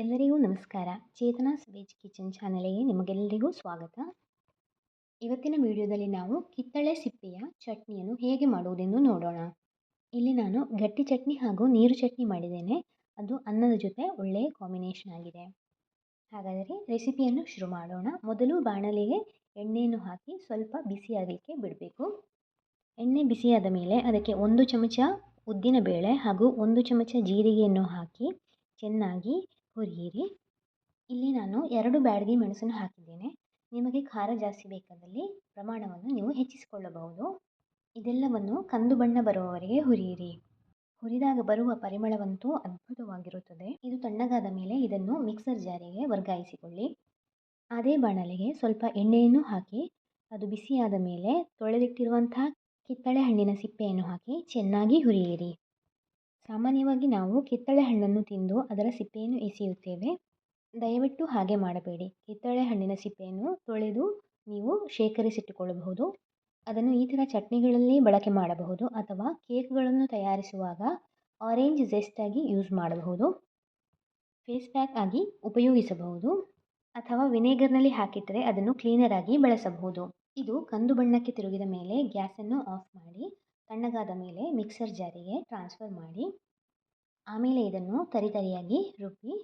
ಎಲ್ಲರಿಗೂ ನಮಸ್ಕಾರ. Chetana veg kitchen ಚಾನಲಿಗೆ ನಿಮಗೆಲ್ಲರಿಗೂ ಸ್ವಾಗತ. ಇವತ್ತಿನ ವಿಡಿಯೋದಲ್ಲಿ ನಾವು ಕಿತ್ತಳೆ ಸಿಪ್ಪೆಯ ಚಟ್ನಿಯನ್ನು ಹೇಗೆ ಮಾಡುವುದೆಂದು ನೋಡೋಣ. ಇಲ್ಲಿ ನಾನು ಗಟ್ಟಿ ಚಟ್ನಿ ಹಾಗೂ ನೀರು ಚಟ್ನಿ ಮಾಡಿದ್ದೇನೆ. ಅದು ಅನ್ನದ ಜೊತೆ ಒಳ್ಳೆಯ ಕಾಂಬಿನೇಷನ್ ಆಗಿದೆ. ಹಾಗಾದರೆ ರೆಸಿಪಿಯನ್ನು ಶುರು ಮಾಡೋಣ. ಮೊದಲು ಬಾಣಲಿಗೆ ಎಣ್ಣೆಯನ್ನು ಹಾಕಿ ಸ್ವಲ್ಪ ಬಿಸಿಯಾಗಲಿಕ್ಕೆ ಬಿಡಬೇಕು. ಎಣ್ಣೆ ಬಿಸಿಯಾದ ಮೇಲೆ ಅದಕ್ಕೆ ಒಂದು ಚಮಚ ಉದ್ದಿನ ಬೇಳೆ ಹಾಗೂ ಒಂದು ಚಮಚ ಜೀರಿಗೆಯನ್ನು ಹಾಕಿ ಚೆನ್ನಾಗಿ ಹುರಿಯಿರಿ ಇಲ್ಲಿ ನಾನು ಎರಡು ಬ್ಯಾಡಗಿ ಮೆಣಸನ್ನು ಹಾಕಿದ್ದೇನೆ. ನಿಮಗೆ ಖಾರ ಜಾಸ್ತಿ ಬೇಕಾದಲ್ಲಿ ಪ್ರಮಾಣವನ್ನು ನೀವು ಹೆಚ್ಚಿಸಿಕೊಳ್ಳಬಹುದು. ಇದೆಲ್ಲವನ್ನು ಕಂದು ಬಣ್ಣ ಬರುವವರೆಗೆ ಹುರಿಯಿರಿ. ಹುರಿದಾಗ ಬರುವ ಪರಿಮಳವಂತೂ ಅದ್ಭುತವಾಗಿರುತ್ತದೆ. ಇದು ತಣ್ಣಗಾದ ಮೇಲೆ ಇದನ್ನು ಮಿಕ್ಸರ್ ಜಾರಿಗೆ ವರ್ಗಾಯಿಸಿಕೊಳ್ಳಿ. ಅದೇ ಬಾಣಲೆಗೆ ಸ್ವಲ್ಪ ಎಣ್ಣೆಯನ್ನು ಹಾಕಿ, ಅದು ಬಿಸಿಯಾದ ಮೇಲೆ ತೊಳೆದಿಟ್ಟಿರುವಂತಹ ಕಿತ್ತಳೆ ಹಣ್ಣಿನ ಸಿಪ್ಪೆಯನ್ನು ಹಾಕಿ ಚೆನ್ನಾಗಿ ಹುರಿಯಿರಿ. ಸಾಮಾನ್ಯವಾಗಿ ನಾವು ಕಿತ್ತಳೆ ಹಣ್ಣನ್ನು ತಿಂದು ಅದರ ಸಿಪ್ಪೆಯನ್ನು ಎಸೆಯುತ್ತೇವೆ. ದಯವಿಟ್ಟು ಹಾಗೆ ಮಾಡಬೇಡಿ. ಕಿತ್ತಳೆ ಹಣ್ಣಿನ ಸಿಪ್ಪೆಯನ್ನು ತೊಳೆದು ನೀವು ಶೇಖರಿಸಿಟ್ಟುಕೊಳ್ಳಬಹುದು. ಅದನ್ನು ಈ ಥರ ಚಟ್ನಿಗಳಲ್ಲಿ ಬಳಕೆ ಮಾಡಬಹುದು ಅಥವಾ ಕೇಕ್ಗಳನ್ನು ತಯಾರಿಸುವಾಗ ಆರೆಂಜ್ ಜೆಸ್ಟಾಗಿ ಯೂಸ್ ಮಾಡಬಹುದು. ಫೇಸ್ ಪ್ಯಾಕ್ ಆಗಿ ಉಪಯೋಗಿಸಬಹುದು ಅಥವಾ ವಿನೇಗರ್ನಲ್ಲಿ ಹಾಕಿಟ್ಟರೆ ಅದನ್ನು ಕ್ಲೀನರ್ ಆಗಿ ಬಳಸಬಹುದು. ಇದು ಕಂದು ಬಣ್ಣಕ್ಕೆ ತಿರುಗಿದ ಮೇಲೆ ಗ್ಯಾಸನ್ನು ಆಫ್ ಮಾಡಿ ತಣ್ಣಗಾದ ಮೇಲೆ ಮಿಕ್ಸರ್ ಜಾರಿಗೆ ಟ್ರಾನ್ಸ್ಫರ್ ಮಾಡಿ, ಆಮೇಲೆ ಇದನ್ನು ತರಿತರಿಯಾಗಿ ರುಬ್ಬಿ,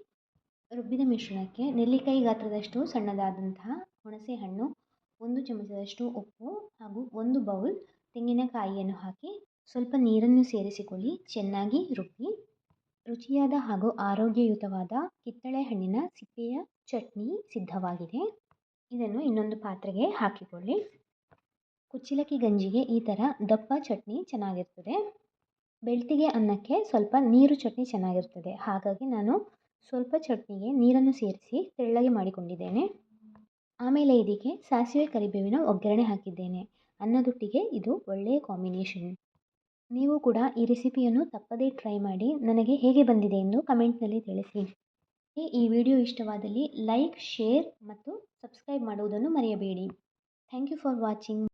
ರುಬ್ಬಿದ ಮಿಶ್ರಣಕ್ಕೆ ನೆಲ್ಲಿಕಾಯಿ ಗಾತ್ರದಷ್ಟು ಸಣ್ಣದಾದಂತಹ ಹುಣಸೆ ಹಣ್ಣು, ಒಂದು ಚಮಚದಷ್ಟು ಉಪ್ಪು ಹಾಗೂ ಒಂದು ಬೌಲ್ ತೆಂಗಿನಕಾಯಿಯನ್ನು ಹಾಕಿ ಸ್ವಲ್ಪ ನೀರನ್ನು ಸೇರಿಸಿಕೊಳ್ಳಿ, ಚೆನ್ನಾಗಿ ರುಬ್ಬಿ. ರುಚಿಯಾದ ಹಾಗೂ ಆರೋಗ್ಯಯುತವಾದ ಕಿತ್ತಳೆ ಹಣ್ಣಿನ ಸಿಪ್ಪೆಯ ಚಟ್ನಿ ಸಿದ್ಧವಾಗಿದೆ. ಇದನ್ನು ಇನ್ನೊಂದು ಪಾತ್ರೆಗೆ ಹಾಕಿಕೊಳ್ಳಿ. ಕುಚ್ಚಲಕ್ಕಿ ಗಂಜಿಗೆ ಈ ಥರ ದಪ್ಪ ಚಟ್ನಿ ಚೆನ್ನಾಗಿರ್ತದೆ. ಬೆಳ್ತಿಗೆ ಅನ್ನಕ್ಕೆ ಸ್ವಲ್ಪ ನೀರು ಚಟ್ನಿ ಚೆನ್ನಾಗಿರ್ತದೆ. ಹಾಗಾಗಿ ನಾನು ಸ್ವಲ್ಪ ಚಟ್ನಿಗೆ ನೀರನ್ನು ಸೇರಿಸಿ ತೆಳ್ಳಗೆ ಮಾಡಿಕೊಂಡಿದ್ದೇನೆ. ಆಮೇಲೆ ಇದಕ್ಕೆ ಸಾಸಿವೆ ಕರಿಬೇವಿನ ಒಗ್ಗರಣೆ ಹಾಕಿದ್ದೇನೆ. ಅನ್ನದೊಟ್ಟಿಗೆ ಇದು ಒಳ್ಳೆಯ ಕಾಂಬಿನೇಷನ್ ನೀವು ಕೂಡ ಈ ರೆಸಿಪಿಯನ್ನು ತಪ್ಪದೇ ಟ್ರೈ ಮಾಡಿ ನನಗೆ ಹೇಗೆ ಬಂದಿದೆ ಎಂದು ಕಮೆಂಟ್ನಲ್ಲಿ ತಿಳಿಸಿ. ಈ ವಿಡಿಯೋ ಇಷ್ಟವಾದಲ್ಲಿ ಲೈಕ್ ಶೇರ್ ಮತ್ತು ಸಬ್ಸ್ಕ್ರೈಬ್ ಮಾಡುವುದನ್ನು ಮರೆಯಬೇಡಿ. Thank you for watching